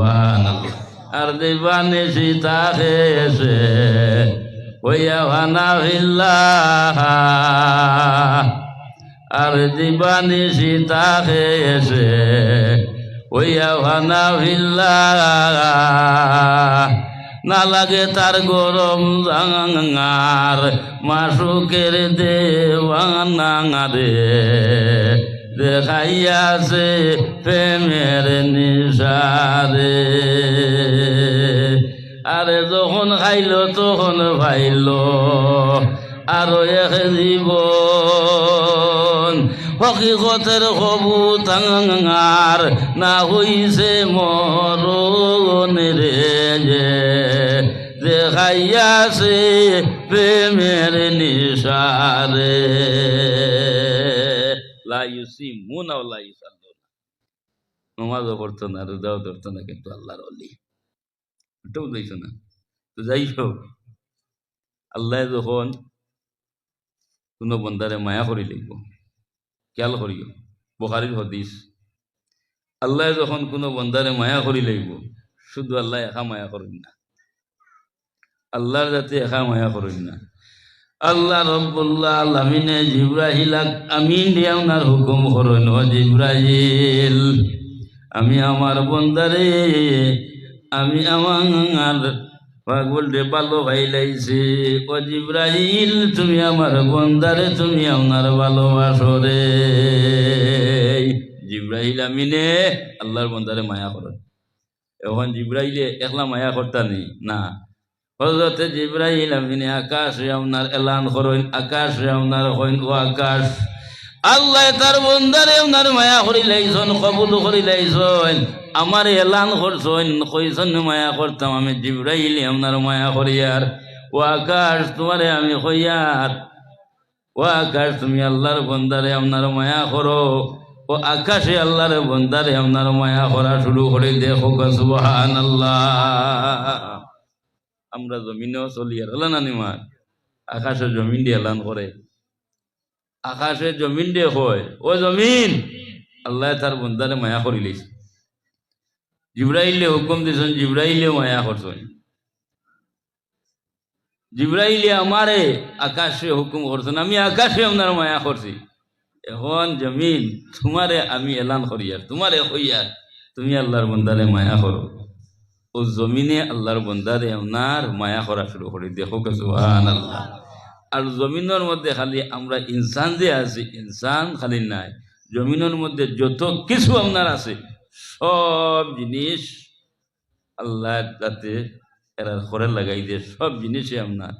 সুবান আর দিবানি সীতা খেয়েছে হইয়া ভানা ভিল্লাহ আর দিবানি সীতা খেয়েছে হইয়া ভানা ভিল্লাহ না লাগে তার গরম জাঙার মাসুকের দেওয়ানা দেখাইয়াছে প্রেমের নিশারে আরে যখন খাইল, তখন ভাইল, আরও এক জীবন। হকিকতের হবু তাঙার না হইছে মরণ রে দেখাইয়াছে প্রেমের নিশারে নমাজও না রোজাও ধরতো না কিন্তু আল্লাহর অলি ওটাও দিয়েছ না তো যাই হোক আল্লাহ যখন কোনো বন্দারে মায়া করি লিখব খেয়াল করিও বখারির হদিস আল্লাহ যখন কোনো বন্দারে মায়া করি লাগব শুধু আল্লাহ একা মায়া করেন না আল্লাহর যাতে একা মায়া করেন না আল্লাহ রব্বুল্লাহ আলমিনে জিব্রাহিলাক আমিন দিয়ে ওনার হুকুম করেন জিব্রাহিল আমি আমার বন্দারে, আমি আমার পাগল রে ভালো ভাই লাইছে ও জিব্রাহিল তুমি আমার বন্দারে, তুমি আমার ভালোবাসো রে। জিব্রাহিল আমিনে, আল্লাহর বন্দারে মায়া করেন এখন জিব্রাহিলে একলা মায়া করতা নেই না। হজরতে জিব্রাহিল আমিনে আকাশ আপনার এলান করেন, আকাশ আপনার হইন, ও আকাশ। আল্লাহ তার বন্দারে আপনার মায়া করি লাইছন কবুল করি লাইছন আমার এলান করছন, কইছন মায়া করতাম আমি জিব্রাহিল আপনার মায়া করিয়ার। ও আকাশ, তোমারে আমি কইয়ার। ও আকাশ, তুমি আল্লাহর বন্দারে আপনার মায়া করো। ও আকাশে আল্লাহর বন্দারে আপনার মায়া করা শুরু করে দেখো সুবহান আল্লাহ আমরা জমিনেও চলি আর হলো না নিমার আকাশে জমিন দিয়ে এলান করে আকাশে জমিন দিয়ে হয় ও জমিন! আল্লাহ তার বন্দারে মায়া করিলিস জিব্রাইলে হুকুম দিছেন জিব্রাইলে মায়া করছেন জিব্রাইলে আমারে আকাশে হুকুম করছেন আমি আকাশে আপনার মায়া করছি এখন জমিন তোমারে আমি এলান করিয়ার তোমারে হইয়ার তুমি আল্লাহর বন্দারে মায়া করো ও জমিনে আল্লাহর বন্দারে আপনার মায়া করা শুরু করি দেখো আল্লাহ আর জমিনের মধ্যে খালি আমরা ইনসান যে আছি, ইনসান খালি নাই। জমিনের মধ্যে যত কিছু আপনার আছে, সব জিনিস আল্লাহ তাতে এরা ঘরে লাগাই দিয়ে সব জিনিসই আপনার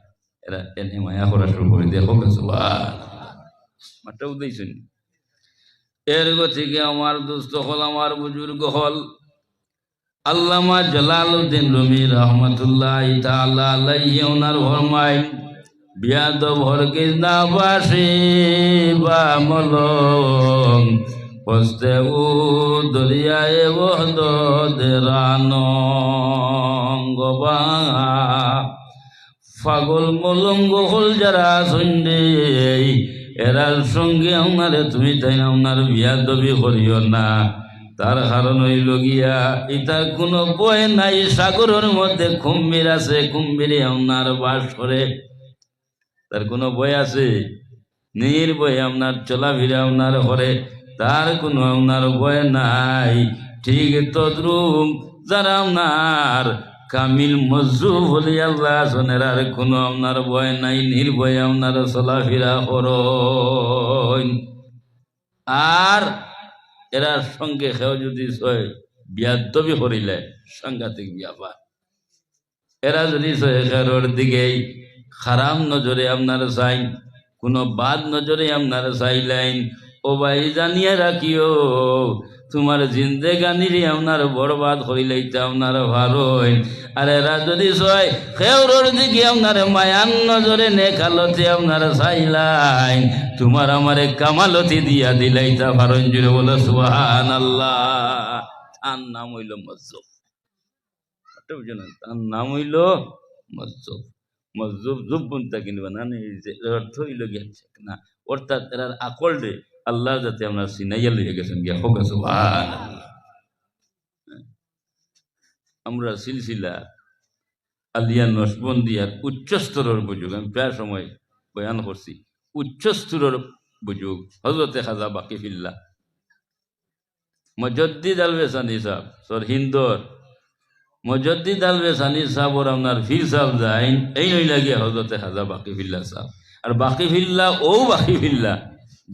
এরা এনে মায়া করা শুরু করে দেখো সুহান মাঠটা উদ্দেশ্যনি এর থেকে আমার দুস্থ হল, আমার বুজুর্গ হল আল্লামা জালালউদ্দিন রুমি রহমতুল্লাহ তাআলা আলাইহি ওনার ফরমায় বিয়াদ ভরকে না বাসে বা মলং হস্তে উ দরিয়ায় বহদ দেরান গবা ফাগল মলঙ্গ হল যারা সন্ধ্যে এরার সঙ্গে আপনারে তুমি তাই আপনার বিয়া দবি করিও না। তার কারণ হইল গিয়া ইটা কোনো বই নাই, সাগরের মধ্যে কুম্ভীর আছে, কুম্ভীরে আপনার বাস করে। তার কোনো বই আছে? নীর বই আপনার চলাফিরে আপনার করে। তার কোনো আপনার বই নাই। ঠিক তদ্রুপ যারা আপনার কামিল মজরুব হলি আল্লাহ শোনের আর কোনো আপনার ভয় নাই নির্ভয় আপনার চলাফেরা কর আর এরার সঙ্গে সেও যদি বিয়াদবি করিলে, সাংঘাতিক ব্যাপার। এরা যদি দিকে খারাপ নজরে আপনারা চাই, কোনো বাদ নজরে আপনারা চাইলেন ও ভাই জানিয়ে রাখিও, তোমার জিন্দেগানিরই আপনার বরবাদ হইলেইতে আপনার ভালো আর এরা যদি সয় খেউরোর দিকে আপনার মায়ান নজরে নেখালতে আপনার চাইলাই তোমার আমারে কামালতি দিয়া দিলাইতা ভারণ জুড়ে বলো সুহান আল্লাহ তার নাম হইল মজ্জব। তার নাম হইল মজ্জব। মজ্জব জুব্বুন তা কিনবা না অর্থ হইল গিয়াছে না। অর্থাৎ এরার আকল রে আল্লাহ যাতে আমরা সিনাইয়া লইয়া গেছেন, গিয়া হোক সুবহান আমরা সিলসিলা, আলিয়া নসবন্দিয়ার উচ্চ স্তরের বুঝুক আমি প্রায় সময় বয়ান করছি উচ্চ স্তরের বুঝুক হজরতে খাজা বাকি ফিল্লা মজদ্দিদ আলবে সানি সাহ সর হিন্দর, মজদ্দিদ আলবে সানি সাহ ওর আপনার ফির সাহ যাইন, এই নই লাগে হজরতে খাজা বাকি ফিল্লা সাহ আর বাকি ফিল্লা ও বাকি ফিল্লা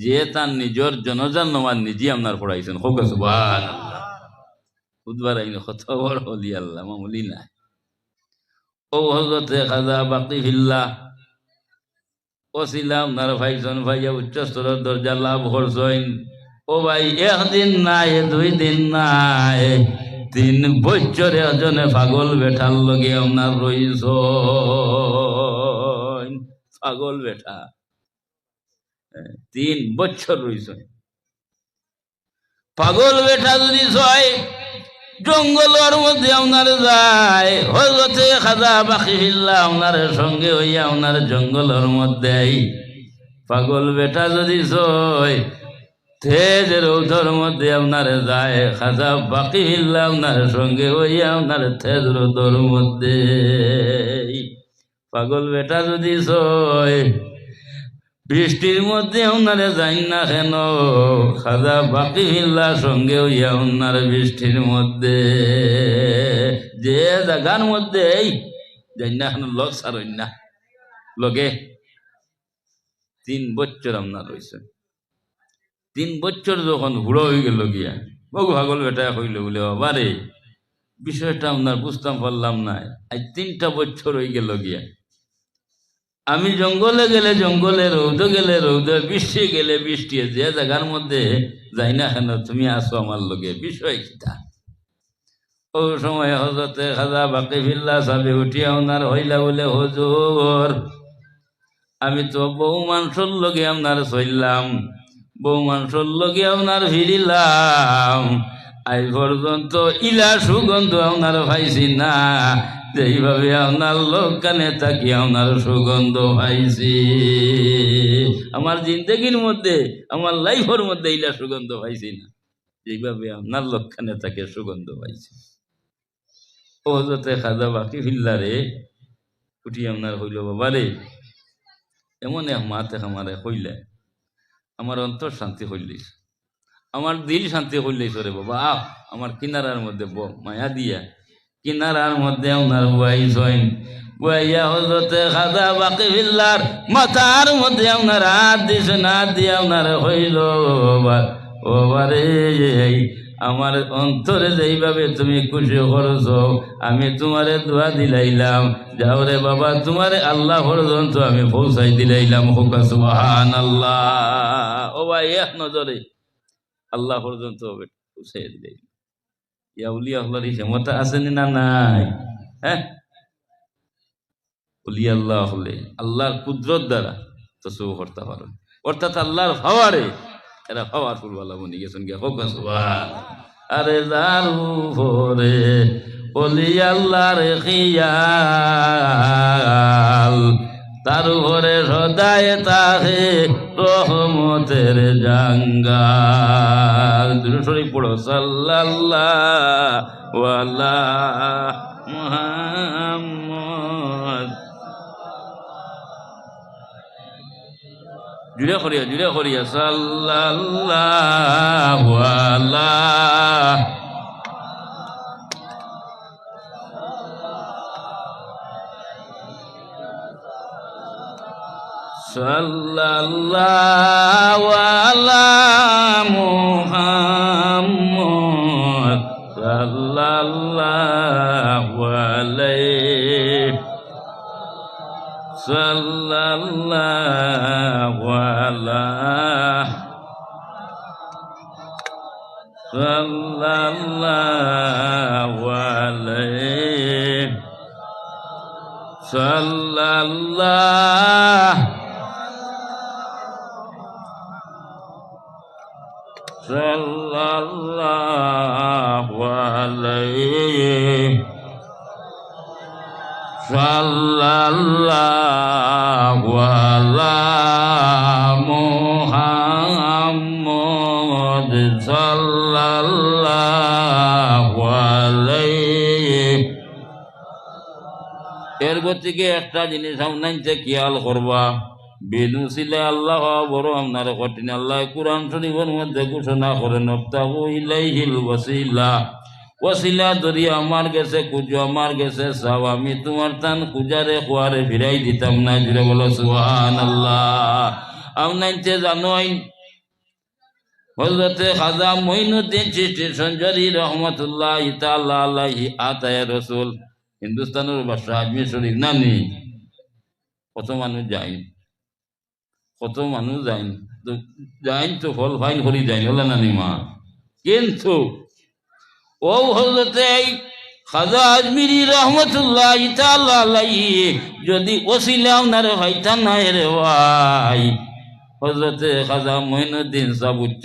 যে তার নিজের জনজান নমান নিজে আপনার পড়াইছেন। হোক বুধবার আইন কত বড় হলি আল্লাহ, মামুলি নাই। ও হজরতে খাজা বাকি ফিল্লা, ও ছিলাম নার ভাইজন ভাইয়া উচ্চ স্তরের দরজা লাভ করছেন। ও ভাই, একদিন নাই, দুই দিন নাই, তিন বছরে জনে পাগল বেঠার লগে আপনার রইস পাগল বেঠা তিন বছর রইস পাগল বেটা যদি ছয় জঙ্গলের মধ্যে আপনার যায় খাজা বাকি ফিল্লা আপনার সঙ্গে হইয়া আপনার জঙ্গলের মধ্যে পাগল বেটা যদি ছয় তেজ রৌধর মধ্যে আপনার যায়, খাজা বাকি ফিল্লা আপনার সঙ্গে হইয়া আপনার তেজ রৌধর মধ্যে পাগল বেটা যদি সই বৃষ্টির মধ্যে ওনারে যাই না কেন? খাজা বাকি হিল্লা সঙ্গে হইয়া ওনার বৃষ্টির মধ্যে যে জায়গার মধ্যে এই যাই না কেন লগ সারই না। লগে তিন বছর আপনার রয়েছে। তিন বছর যখন বুড়ো হয়ে গেল গিয়া বহু ভাগল বেটা হইল বলে, বাবারে, বিষয়টা আপনার বুঝতাম পারলাম না আজ তিনটা বছর হয়ে গেল গিয়া আমি জঙ্গলে গেলে জঙ্গলে রৌদ গেলে রৌদ বৃষ্টি গেলে বৃষ্টি, যে জায়গার মধ্যে যাই না কেন তুমি আসো আমার লগে, বিষয় কিতা? ও সময় হজরতে খাজা বাকি ফিল্লা সাবে উঠিয়া ওনার হইলা বলে, হজুর, আমি তো বউ মানুষের লগে আপনার চললাম, বউ মানুষের লগে আপনার ফিরিলাম আই পর্যন্ত ইলা সুগন্ধ আপনার পাইছি না এইভাবে আপনার লোক কানে থাকি আপনার সুগন্ধ পাইছি। আমার জিন্দগির মধ্যে, আমার লাইফের মধ্যে ইলা সুগন্ধ পাইছি না। এইভাবে আপনার লোক কানে থাকে সুগন্ধ পাইছি। ও যাতে খাজা বাকি ফিল্লারে উঠি আপনার হইল বাবা রে। এমন এক মাতে আমারে হইলে আমার অন্তর শান্তি হইলিস আমার দিল শান্তি হইলিস রে বাবা। আমার কিনারার মধ্যে মায়া দিয়া কিনারার মধ্যে ওনার বুয়াই সইন বুয়াইয়া হজরতে বাকি ফিল্লার মাথার মধ্যে ওনার হাত দিস না দিয়া ওনার হইল আমার অন্তরে যেইভাবে তুমি খুশি করছ, আমি তোমারে দোয়া দিলাইলাম। যাও রে বাবা, তোমারে আল্লাহ পর্যন্ত আমি পৌঁছাই দিলাইলাম। হোকা সুবাহান আল্লাহ ও ভাই, এক নজরে আল্লাহ পর্যন্ত পৌঁছাই দিলাইলাম ইয়া উলিয়া আল্লাহর ক্ষমতা আসেনি না নাই হ্যাঁ উলিয়া আল্লাহ হলে আল্লাহর কুদরত দ্বারা তো সব করতে পারো অর্থাৎ আল্লাহর ফাওয়ারে এরা ফাওয়ার ফুলওয়ালা বনি গেছেন গিয়া হোক আরে দারু ভরে অলি আল্লাহর খিয়াল তার উপরে সদায় তাহে রহমতের জাঙ্গাল। দুটো পড়ো। মুহাম্মদ। জুড়ে করিয়া জুড়ে করিয়া। ওয়ালা সাল্লাল্লাহু আলা মুহাম্মদ সাল্লাল্লাহু আলাইহি সাল্লাল্লাহু আলা সাল্লাল্লাহু আলাইহি সাল্লাল্লাহু sallallahu alaihi sallallahu ala muhammad sallallahu alaihi এর গতিকে একটা জিনিস আপনাইতে খেয়াল করবা বেনুসিলে আল্লাহ বড় আপনার কঠিন আল্লাহ কোরআন শরীফের মধ্যে ঘোষণা করেন ওয়াসিলা। ধরি আমার গেছে কুজো আমার গেছে সব আমি তোমার তান কুজারে কুয়ারে ফিরাই দিতাম না। জুড়ে বলো সুহান আল্লাহ আপনাইতে জানোই হজরতে খাজা মঈনুদ্দিন চিস্তি সঞ্জরি রহমতুল্লাহ ইতাল্লাহ আলাইহি আতায় রসুল। হিন্দুস্তানের বাসা আজমির শরীফ নানি কত মানুষ যাই। কত মানুষ যাই তো যাইন তো ফল ফাইন করি যাই হলে নানি মা? কিন্তু ও হজরতে খাজা আজমিরি রহমতুল্লাহ ইতাল্লাহ যদি রে ভাইতা নাই রে ভাই। হজরতে খাজা মঈনুদ্দিন সব উচ্চ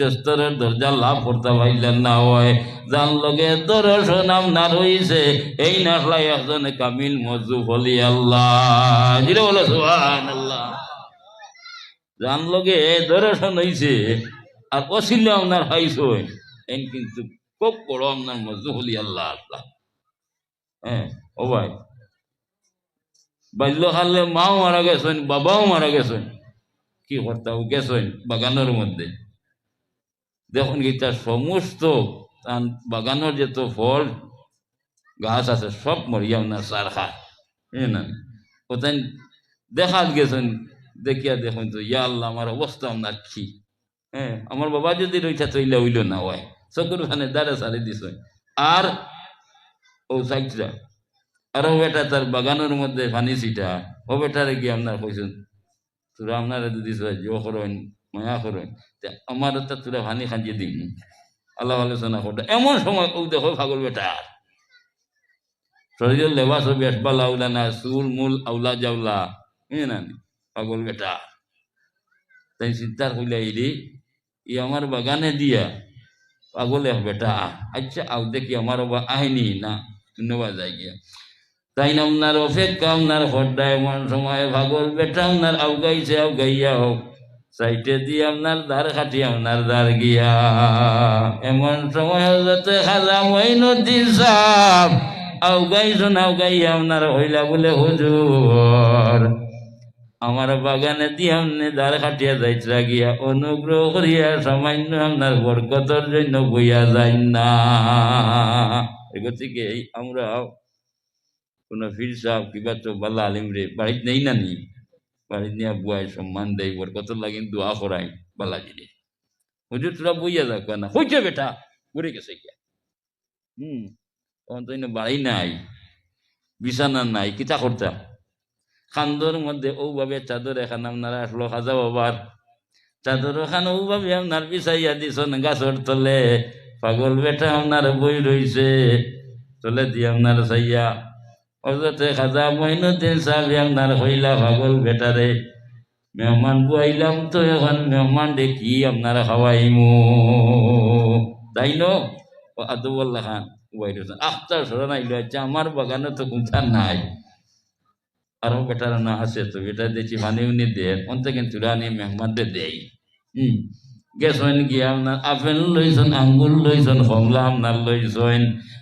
দরজা লাভ করতে পারলেন না হয় যার লগে দর্শন আপনার হইছে, এই নাসলাই একজন কামিল মজু হলি আল্লাহ বলে সুহান আল্লাহ যার লগে হইছে, আর অশিল আপনার হাইছে এই কিন্তু খুব বড় আপনার মজু হলি আল্লাহ আল্লাহ। হ্যাঁ ও ভাই। বাল্যকালে মাও মারা গেছেন, বাবাও মারা গেছেন। কি করতাম গেছেন বাগানের মধ্যে। দেখুন গীতা সমস্ত তান বাগানের যত ফল, গাছ আছে, সব মরিয়া আপনার সার খায় হ্যাঁ না? ওতেন দেখাত গেছেন দেখিয়া দেখুন তো, ইয়া আল্লাহ, আমার অবস্থা আপনার কি? হ্যাঁ আমার বাবা যদি রইটা তৈলে হইল না হয় চকুর খানে দাঁড়ে সারি দিছ আর, ও সাইটটা আর ও বেটা তার বাগানের মধ্যে পানি সিটা ও বেটারে গিয়ে আপনার কইছেন, তোরা আপনারা যদি জো করেন, মায়া করেন আমার তো তোরা ভানি খাঁজিয়ে দিন। আল্লাহ আলোচনা করতে এমন সময়, ও দেখো ফাগল বেটা। শরীরের লেবাস বেসবা লাউলা না, চুল, মূল, আউলা, জাউলা। হ্যাঁ না? পাগল বেটা। তাই চিন্তার কইলা ইরি ই আমার বাগানে দিয়া পাগল এক বেটা। আচ্ছা আউ দেখি আমার বা না, ধন্যবাদ, যাই গিয়া। তাই না আপনার অপেক্ষা, আপনার হড্ডা এমন সময় ভাগল বেটা, আপনার আউগাইছে আউগাইয়া হোক। সাইটে দিয়ে আপনার ধার খাটি, আপনার ধার গিয়া। এমন সময় যাতে খাজা মঈনুদ্দিন সাহ আউগাইছুন আউগাইয়া আপনার হইলা বলে হুজুর। আমার বাগানে দিয়ে আপনি ধার খাটিয়া যাইতরা গিয়া অনুগ্রহ করিয়া সামান্য আপনার বরকতর জন্য বইয়া যাই না। গতিকে আমরা কোনো ফির সাহেব কিবা তো বাল্লা আলিম রে, বাড়িত নেই না নি? বাড়িত নিয়ে বুয়াই সম্মান দেয় বরকত লাগিন দোয়া করাই বালা জিনিস হুজুর, তোরা বইয়া যাক না, হইছে বেটা ঘুরে গেছে গিয়া। হুম, তখন তো বাড়ি নাই, বিছানা নাই, কিতা করতাম? খান্দর মধ্যে ওভাবে চাদর এখান আপনারা আসলো খাজা বাবার চাদর খান ওভাবে আপনার পিছাইয়া দিছন গাছর তলে। পাগল বেটা আপনার বই রইছে তলে দিয়ে আপনার চাইয়া। হজরতে খাজা মহিনুদ্দিন সাহেব আপনার হইলা পাগল বেটারে মেহমান বুয়াইলাম তো এখন মেহমান দেখি আপনার খাওয়াইমু তাই নো? আদুবল্লা খান বুয়াই আখতার সরান আইলো আমার বাগানে তো কোনটা নাই। তো বেটা দেখি মানে উনি দেন। অন্ত কিন্তু রানি মেহমানদের দেয়। হুম। গেছেন গিয়ে আপনার আপেল লইছেন আঙ্গুল লইছেন, কমলা আপনার লইছেন,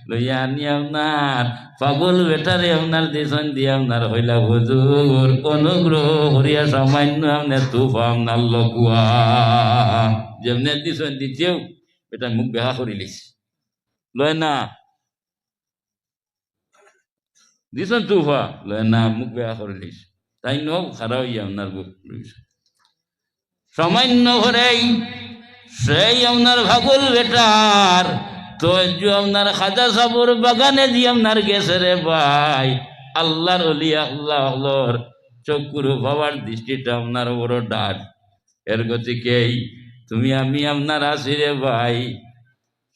লইয়া আনি আপনার, পাগল বেটারে আপনার দিছেন, দিয়ে আপনার হইলা হুজুর, অনুগ্রহ করিয়া সামান্য আপনার তুফ আপনার লগুয়া। যেমনি দিছেন, দিতেও এটা মুখ বেহা করিলিস লয় না দিছেন তুফা না মুখ বেয়া করিলিস তাই ন খারাপ ইয়া আপনার সামান্য ঘরেই সেই আপনার ভাগুল বেটার তো আপনার খাজা সাবুর বাগানে দিয়ে আপনার গেছে রে ভাই আল্লাহর অলি আল্লাহ আল্লাহর চকুর বাবার দৃষ্টিটা আপনার বড় ডাক এর গতিকেই তুমি আমি আপনার আছি রে ভাই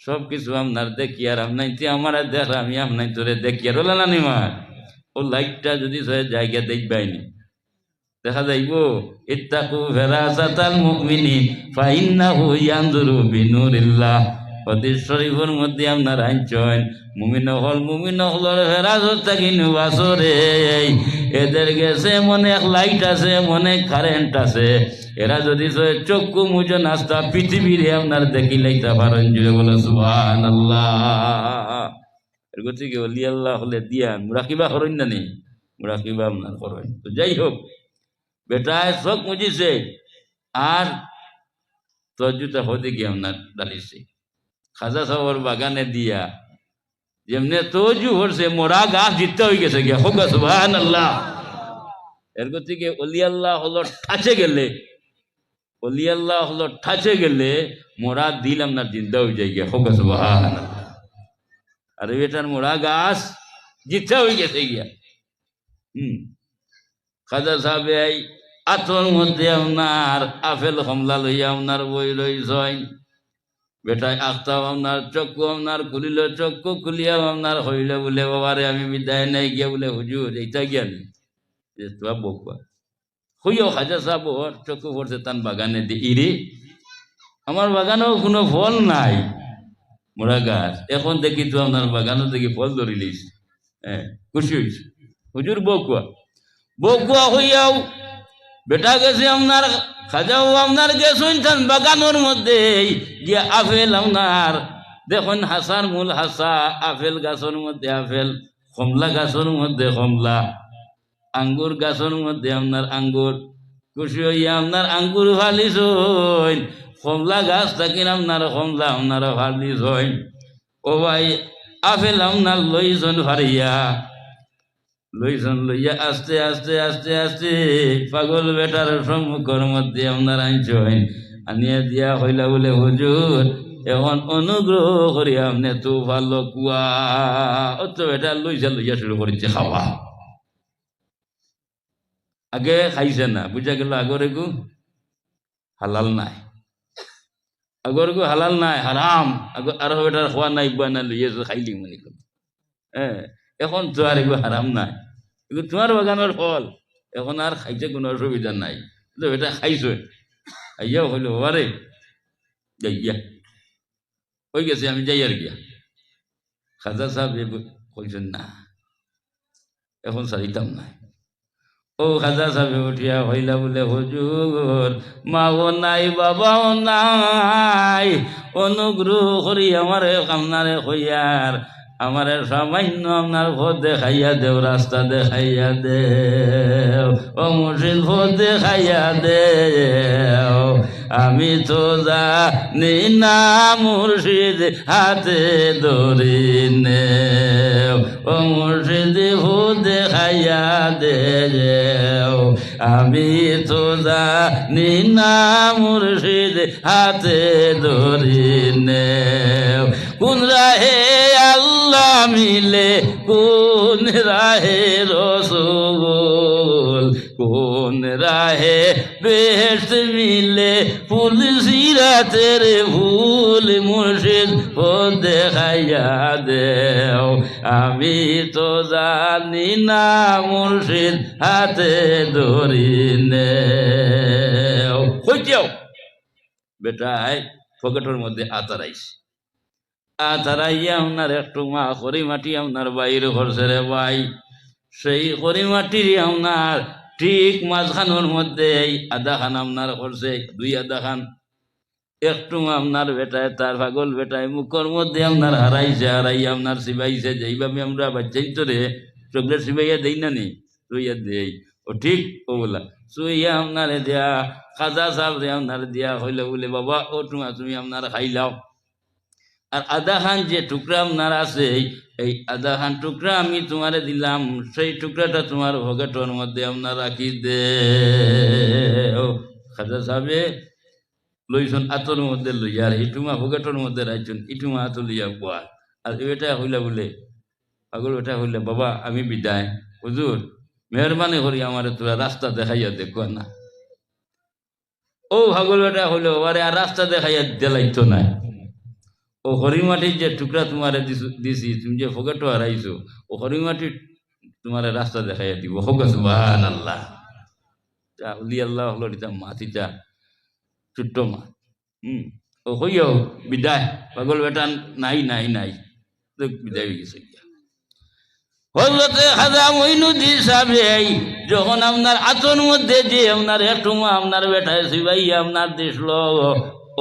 সব কিছু আপনার দেখি আর আপনার আমার দেখ আমি আপনার তোরে দেখি আর ওলা নানিমার ও লাইটটা যদি জায়গা দেখবাইনি দেখা যাইব, ইত্তাকু ফেরাসাতাল মুমিনি ফাইন্নাহু ইয়ানজুরু বিনুরিল্লাহ। হাদিস শরীফের মধ্যে আপনার আইনচন, মুমিন হল মুমিন হলর ফেরাজত থাকি নিবাসরে। এদের গেছে, মনে লাইট আছে, মনে কারেন্ট আছে। এরা যদি চক্ষু মুজো নাস্তা পৃথিবীর আপনার দেখি লাইতা পারেন, জুড়ে বলে সুহান আল্লাহ গতিকে অলি আল্লাহ হলে দিয়া রাখিবা হরণ না নেই ওরা কিবা আপনার করেন। তো যাই হোক, বেটায় চোখ মুজিছে, আর তজুটা হতে গিয়ে আপনার ডালিছে খাজা সাহর বাগানে দিয়া, যেমনে তজু হরছে, মোরা গাছ জিততে হয়ে গেছে গিয়া। হোক সুবাহান আল্লাহ এর গতিকে অলি আল্লাহ হলো ঠাচে গেলে অলি আল্লাহ হলো ঠাচে গেলে মোরা দিল আপনার জিন্দা হয়ে যায় গিয়া। হোক আর বেটার মোরা গাছ জিততে হয়ে গেছে গিয়া। হুম। খাজা সাহেব এই আতর মধ্যে আপনার আপেল কমলা লইয়া আপনার বই রইছেন বেটায় আখতাও আপনার চক্ষু, আপনার খুলিল চক্ষু, খুলিয়া আপনার হইল বলে, বাবারে, আমি বিদায় নাই গিয়া বলে, হুজুর, এইটা গিয়া নি? যে তোয়া বকুয়া হইও খাজা সাহেব ওর চক্ষু পড়ছে তান বাগানে ইরে। আমার বাগানেও কোনো ফল নাই। মোড়া গাছ। এখন দেখি তো আপনার বাগানও দেখি ফল ধরি লিস হ্যাঁ খুশি হয়েছে। হুজুর বকুয়া। বকুয়া হইয়াও বেটা গেছে আপনার, খাজাও আপনার গেছেন থান বাগানোর মধ্যে। গিয়া আপেল আপনার, দেখুন হাসার মূল হাসা, আপেল গাছের মধ্যে আপেল, কমলা গাছের মধ্যে কমলা। আঙ্গুর গাছের মধ্যে আপনার আঙ্গুর। খুশি হইয়া আপনার আঙ্গুর ফালিস কমলা গাছ থাকি আপনার, কমলা আপনার ফালিস ও ভাই, আপেল আপনার লইছন ফারিয়া লইছন লইয়া আস্তে আস্তে আস্তে আস্তে পাগল বেটার সম্মুখের মধ্যে আপনার আনছেন আনিয়া দিয়া হইলা বলে, হুজুর, এখন অনুগ্রহ করি আপনি তো ভালো কুয়া। অত বেটা লইছা লইয়া শুরু করেছে খাওয়া। আগে খাইছে না বুঝা গেল আগরে গু হালাল নাই। আগর গু হালাল নাই হারাম আর বেটার খোয়া নাই বা না লইয়া খাইলি মনে করি হ্যাঁ এখন তো আর এগুলো হারাম নাই। এগুলো তোমার বাগানের ফল, এখন আর খাইতে কোনো অসুবিধা নাই। তো এটা খাইছো। আইয়াও হইল আরে যাইয়া হয়ে গেছে, আমি যাই আর গিয়া। খাজা সাহেব কইছেন না। এখন সারিতাম না ও খাজা সাহেব, উঠিয়া হইলা বলে, হুজুর মাও নাই, বাবাও নাই। অনুগ্রহ করি আমার কামনারে হইয়ার আমার সামান্য আপনার ভোট দেখাইয়া দেও, রাস্তা দেখাইয়া দে ও মুর্শিদ, ভোট দেখাইয়া দেও। আমি তো জানি না মুর্শিদ হাতে ধরি নে ও মুর্শিদ, ভোট দেখাইয়া দেও। আমি তো জানি না মুর্শিদ হাতে ধরি নে কোন রাহে আল্লাহ মিলে কোন রাহে রসুল কোন রাহে বেশ মিলে ফুল সিরাতের ফুল মুর্শিদ ও দেখাইয়া দেও। আমি তো জানি না মুর্শিদ হাতে ধরি নেও। হইতেও। বেটাই, পকেটের মধ্যে আপনার একটু মা খড়ি মাটি আপনার বাইরে করছে রে ভাই। সেই খড়ি আপনার ঠিক মাঝখানোর মধ্যে আধা খান আপনার করছে, দুই আধা খান। একটু আপনার বেটায়, তার পাগল বেটায় মুখর মধ্যে আপনার হারাইছে, হারাইয়া আপনার সিবাইছে, যেইভাবে আমরা বাচ্চাই তো রে চকলেট সিবাইয়া দেই না নি? তুইয়া দেই। ও ঠিক, ও বলা। সুইয়া আপনারে দেয়া, খাজা সাহেব রে আপনার দিয়া হইলে বলে, বাবা, ও টুমা তুমি আপনার খাইলাও। আর আধা খান যে টুকরা আপনার আছে, এই আধা খান টুকরা আমি তোমারে দিলাম, সেই টুকরাটা তোমার ভগেটর মধ্যে আপনার রাখি দে। খাজা সাহেবে লইছন, আতর মধ্যে লইয়া, আর ইটুমা ভগেটর মধ্যে রাখছেন ইটুমা আত লইয়া কোয়া। আর এটা হইলে বলে, পাগল, এটা হইলে, বাবা, আমি বিদায়। হুজুর, মেহরবানি করি আমার, তোরা রাস্তা দেখাইয়া দেখো না। ও ভাগল বেটা হইল আরে আর রাস্তা দেখাইয়া দেলাইতো না ও হরিমাটির যে টুকরা তোমারে দিছু- তুমি যে ফোকেটো হারাইছো, ও হরিমাটির তোমার রাস্তা দেখাইয়া দিব। হোক সুবাহ আল্লাহ উলি আল্লাহ হলো, এটা ছোট্ট মা হুম, ও বিদায়। পাগল বেটা নাই নাই নাই। বিদায় হয়ে গেছে। হজরতে খাজা মইনুদ্দি সাহেব যখন আপনার আতর মধ্যে যে আপনার একটু আপনার বেটায় সিবাই আপনার দিছিল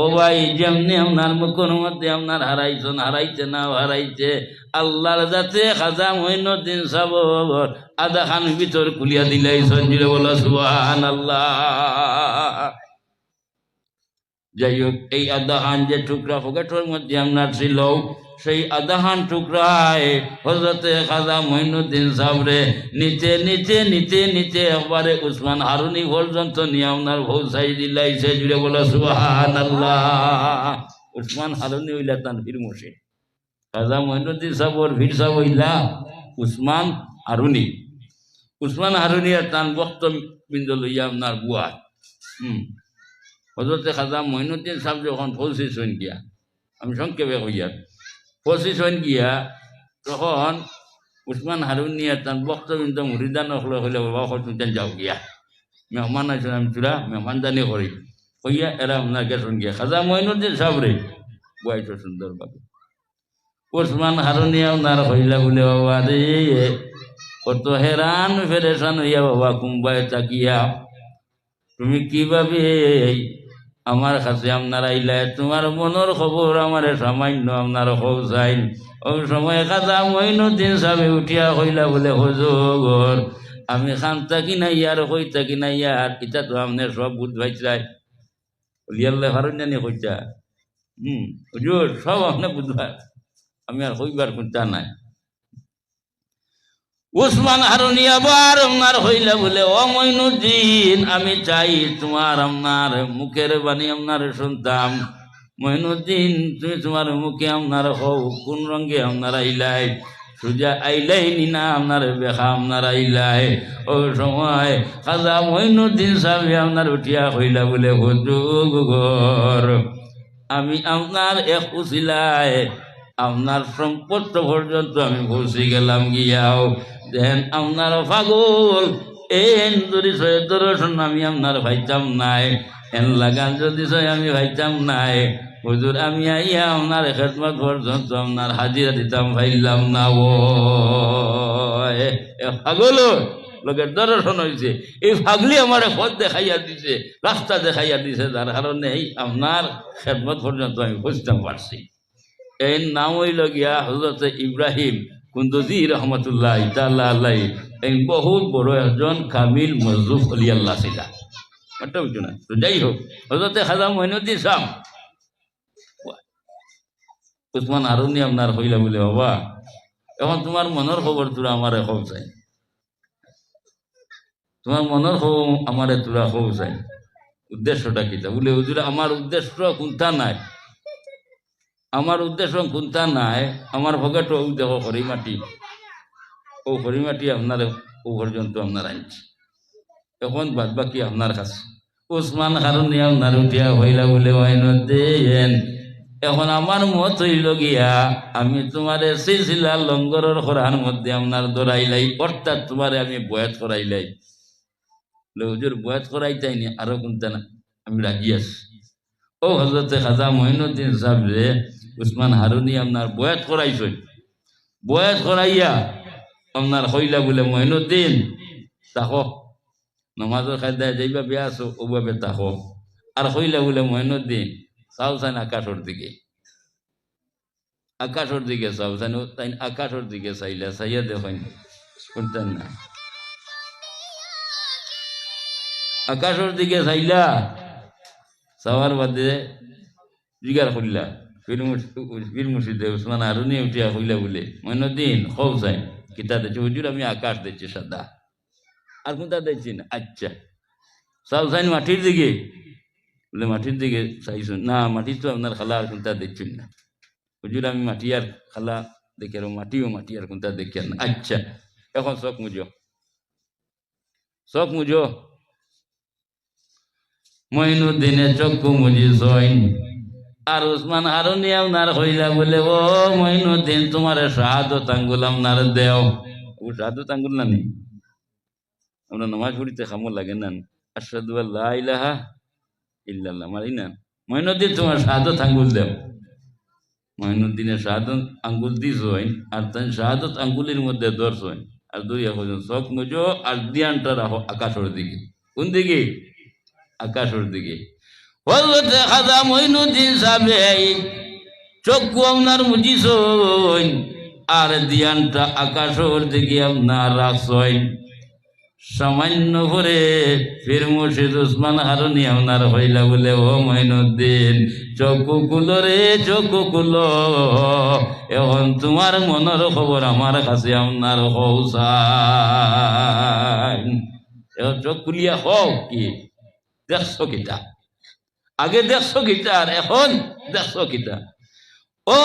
ও ভাই, যেমনি আপনার মুখের মধ্যে আপনার হারাইছেন, হারাইছে না হারাইছে, আল্লাহর যাতে খাজা মহিনুদ্দিন সাব আধা খান ভিতর কুলিয়া দিলাই সঞ্জিরে বলো সুহান আল্লাহ যাই হোক, এই আদাহান যে টুকরা পকেটের মধ্যে আপনার ছিল সেই আদাহান টুকরায় হজরতে খাজা মহিনুদ্দিন সাবরে নিচে নিচে নিচে নিচে একবারে উসমান হারুনি পর্যন্ত নিয়ে আপনার ভৌসাই দিলাই সে জুড়ে বলো সুহান আল্লাহ উসমান হারুনি হইলা তান ফির মসে খাজা মহিনুদ্দিন সাবর ভিড় সাব হইলা উসমান হারুনি। উসমান হারুনি আর তান বক্ত বিন্দ লইয়া আপনার বুয়া। হুম। হজরতে খাজা মহিনুদ্দিন সাহেব যখন হইন গিয়া, আমি সংক্ষেপে কইয়া পঁচিশ হইন গিয়া তখন উসমান হারুন নিয়ে তার মুরিদান হলে হলে বাবা যাও গিয়া। মেহমান আছে আমি তোরা মেহমানদানি করি কইয়া এরা আপনার গেছন গিয়া। খাজা মহিনুদ্দিন সাহেব রে বুয়াইছো সুন্দরভাবে উসমান হারুনিয়া ওনার হইলা বলে বাবা রে কত হেরান ফেরেশান হইয়া বাবা কুম্বায় তাকিয়া তুমি কীভাবে আমার কাছে আপনার আইলে তোমার মনের খবর আমার সামান্য আপনার হৌসাইন ওই সময় কাজা মহিনুদ্দিন সাহেব উঠিয়া কইলা বলে হজগর আমি খান থাকি না ইয়ার হই থাকি না ইয়ার ইটা তো আপনার সব বুধ ভাইছাই লিয়াল্লে হারুন জানি কইতা। হুম, হুজুর, সব আপনি বুধবার আমি আর হইবার কোনটা নাই। উসমান হারুনি আবার আপনার হইলে বলে, ও মইনুদ্দিন, আমি চাই তোমার, আপনার মুখের বাণী, আপনার শুনতাম মইনুদ্দিন, তুমি তোমার মুখে আপনার হও, কোন রঙে আপনার আইলাই? সুজা আইলাই নিনা আপনার বেখা আপনার আইলাই? ও সময়, খাজা মইনুদ্দিন সাহেব, আপনার উঠিয়া হইলা বলে, হুজুর আমি আপনার এক উচিলায় আপনার সম্পদ পর্যন্ত আমি পৌঁছে গেলাম গিয়াও। দেন আপনার পাগল। এন যদি সয় দর্শন আমি আপনার ভাইতাম নাই এন লাগান যদি সয় আমি ভাইতাম নাই, হুজুর আমি আইয়া আপনার খেদমত পর্যন্ত আপনার হাজিরা দিতাম, ভাইলাম না ও। পাগল লোকের দর্শন হয়েছে এই ফাগলি আমার পথ দেখাইয়া দিছে, রাস্তা দেখাইয়া দিছে, যার কারণে এই আপনার খেদমত পর্যন্ত আমি বুঝতে পারছি। এর নাম হইল গিয়া হজরত ইব্রাহিম। কুন্দুজি রহমতুল্লাহ, ইতাল্লাহ আল্লাহ, এই বহুত বড় একজন কামিল মজরুফ অলি আল্লাহ ছিলা একটা বুঝছ না তো যাই হোক, হজরতে খাজা মহিনুদ্দিন সাম উসমান আপনার হইলা বলে বাবা এখন তোমার মনের খবর তোরা আমার খব চাই। তোমার মনের খবর আমার তোরা খব চাই। উদ্দেশ্যটা কিতা বলে হুজুর আমার উদ্দেশ্য কোনটা নাই? আমার উদ্দেশ্য কোনটা নাই আমার ভগত ও দেখো হরিমাটি ও হরিমাটি আপনার ও পর্যন্ত আপনার আনছি। এখন বাদ বাকি আপনার কাছে। ওসমান কারণে আপনার উঠিয়া হইলা বলে হইন দেন এখন আমার মত হইল গিয়া আমি তোমার সিলসিলা লঙ্গরের খরার মধ্যে আপনার দৌড়াইলাই অর্থাৎ তোমারে আমি বয়াত করাইলাই হুজুর বয়াত করাইতাইনি আরও কোনটা না, আমি রাজি আছি। ও হজরতে খাজা মহিনুদ্দিন সাহেব উসমান হারুনি আপনার বয়াত করাইছেন বয়াত করাইয়া আপনার হইলা বলে মহিনুদ্দিন তাকো নমাজের খাদ্যায় যাইবা বেয়া আছো ওভাবে তাকো। আর হইলা বলে মহিনুদ্দিন চাইন আকাশের দিকে। আকাশের দিকে চাইন তাই আকাশের দিকে চাইলে চাইয়া দেখেন শুনতেন না। আকাশের দিকে চাইলা চাওয়ার বাদে জিগার করলা পীর মুর্শিদে উসমান আরুনি উঠিয়া হইলা বলে মইনুদ্দিন খব চাই। কিতা দিচ্ছে হুজুর আমি আকাশ দিচ্ছি সাদা আর কোনটা দিচ্ছি না? আচ্ছা। চাও চাইন মাটির দিকে। বলে মাটির দিকে চাইছুন না মাটি তো আপনার খালা আর কোনটা দেখছেন না? হুজুর আমি মাটি আর খালা দেখি আর মাটিও মাটি আর কোনটা দেখি না? আচ্ছা। এখন চোখ মুজো। চোখ মুজো। মইনুদ্দিনে চক্ষু মুজি সইন আর উসমান হারুনি আপনার হইলা বলে, ও মইনুদ্দিন, তোমার শাহাদত আঙ্গুল আপনার দেও। ও শাহাদত আঙ্গুল না নেই আমরা নামাজ পড়িতে খামো লাগে না। আসাদু আল্লাহ ইলাহা ইল্লাল্লাহ মারি না। মইনুদ্দিন, তোমার শাহাদত আঙ্গুল দেও। মইনুদ্দিনের শাহাদত আঙ্গুল দিস হইন আর তাই শাহাদত আঙ্গুলের মধ্যে দর্শ হইন আর দুই এখন চোখ মুজো আর দিয়ানটা রাখো আকাশের দিকে। কোন দিকে? আকাশের দিকে। হজরতে খাজা চক্ষু আপনার আর সামান্য হইলা বলে, ও মইনুদ্দিন চকু কুলো রে চকু কুলো এখন তোমার মনের খবর আমার কাছে আপনার এখন চোখ খুলিয়া হও কি, দেখছ কিতা আগে দেখছ গীতা আর এখন দেখছ গীতা। ও